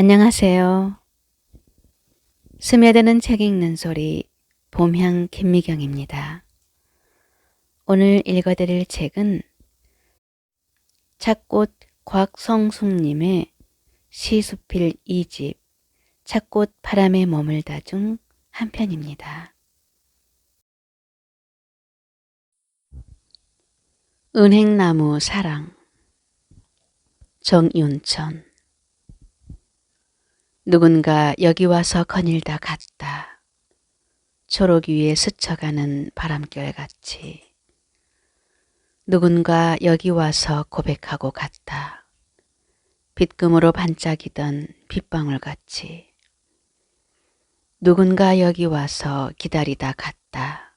안녕하세요. 스며드는 책 읽는 소리 봄향 김미경입니다. 오늘 읽어드릴 책은 착꽃 곽성숙님의 시수필 2집 착꽃 바람에 머물다 중 한 편입니다. 은행나무 사랑 정윤천 누군가 여기 와서 거닐다 갔다. 초록 위에 스쳐가는 바람결 같이. 누군가 여기 와서 고백하고 갔다. 빗금으로 반짝이던 빗방울 같이. 누군가 여기 와서 기다리다 갔다.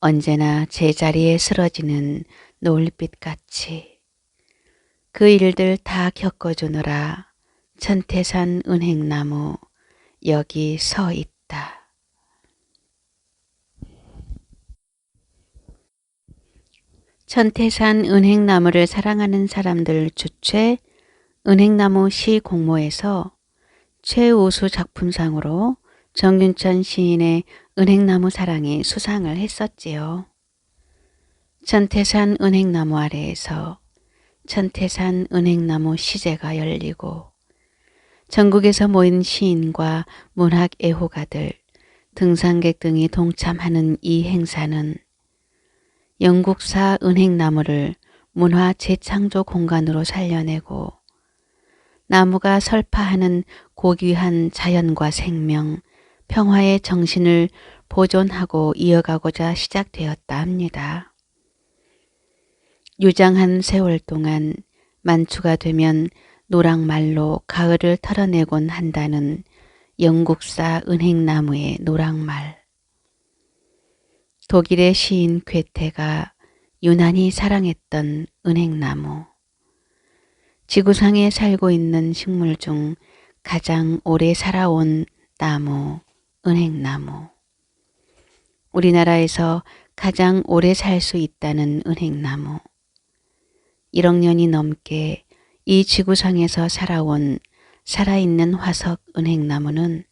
언제나 제자리에 쓰러지는 노을빛 같이. 그 일들 다 겪어주느라 천태산 은행나무 여기 서 있다. 천태산 은행나무를 사랑하는 사람들 주최 은행나무 시 공모에서 최우수 작품상으로 정윤천 시인의 은행나무 사랑이 수상을 했었지요. 천태산 은행나무 아래에서 천태산 은행나무 시제가 열리고 전국에서 모인 시인과 문학 애호가들, 등산객 등이 동참하는 이 행사는 영국사 은행나무를 문화 재창조 공간으로 살려내고 나무가 설파하는 고귀한 자연과 생명, 평화의 정신을 보존하고 이어가고자 시작되었다 합니다. 유장한 세월 동안 만추가 되면 노랑말로 가을을 털어내곤 한다는 영국사 은행나무의 노랑말. 독일의 시인 괴테가 유난히 사랑했던 은행나무. 지구상에 살고 있는 식물 중 가장 오래 살아온 나무, 은행나무. 우리나라에서 가장 오래 살 수 있다는 은행나무. 1억 년이 넘게 이 지구상에서 살아온 살아있는 화석 은행나무는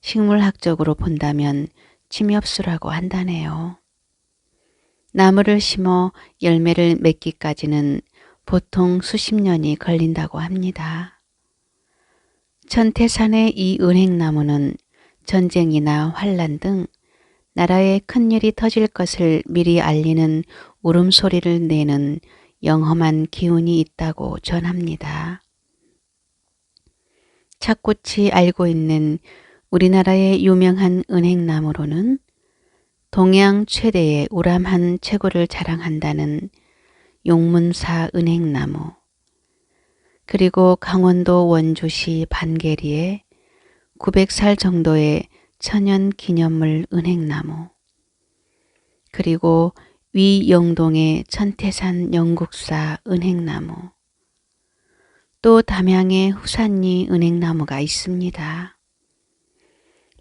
식물학적으로 본다면 침엽수라고 한다네요. 나무를 심어 열매를 맺기까지는 보통 수십 년이 걸린다고 합니다. 천태산의 이 은행나무는 전쟁이나 환란 등 나라에 큰일이 터질 것을 미리 알리는 울음소리를 내는 영험한 기운이 있다고 전합니다. 착꽃이 알고 있는 우리나라의 유명한 은행나무로는 동양 최대의 우람한 채굴을 자랑한다는 용문사 은행나무, 그리고 강원도 원주시 반계리에 900살 정도의 천연 기념물 은행나무, 그리고 위영동의 천태산 영국사 은행나무, 또 담양의 후산리 은행나무가 있습니다.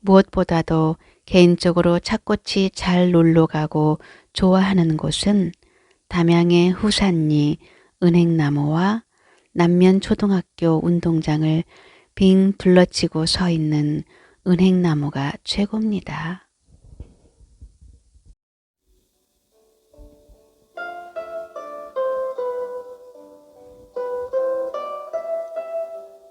무엇보다도 개인적으로 착꽃이 잘 놀러가고 좋아하는 곳은 담양의 후산리 은행나무와 남면초등학교 운동장을 빙 둘러치고 서 있는 은행나무가 최고입니다.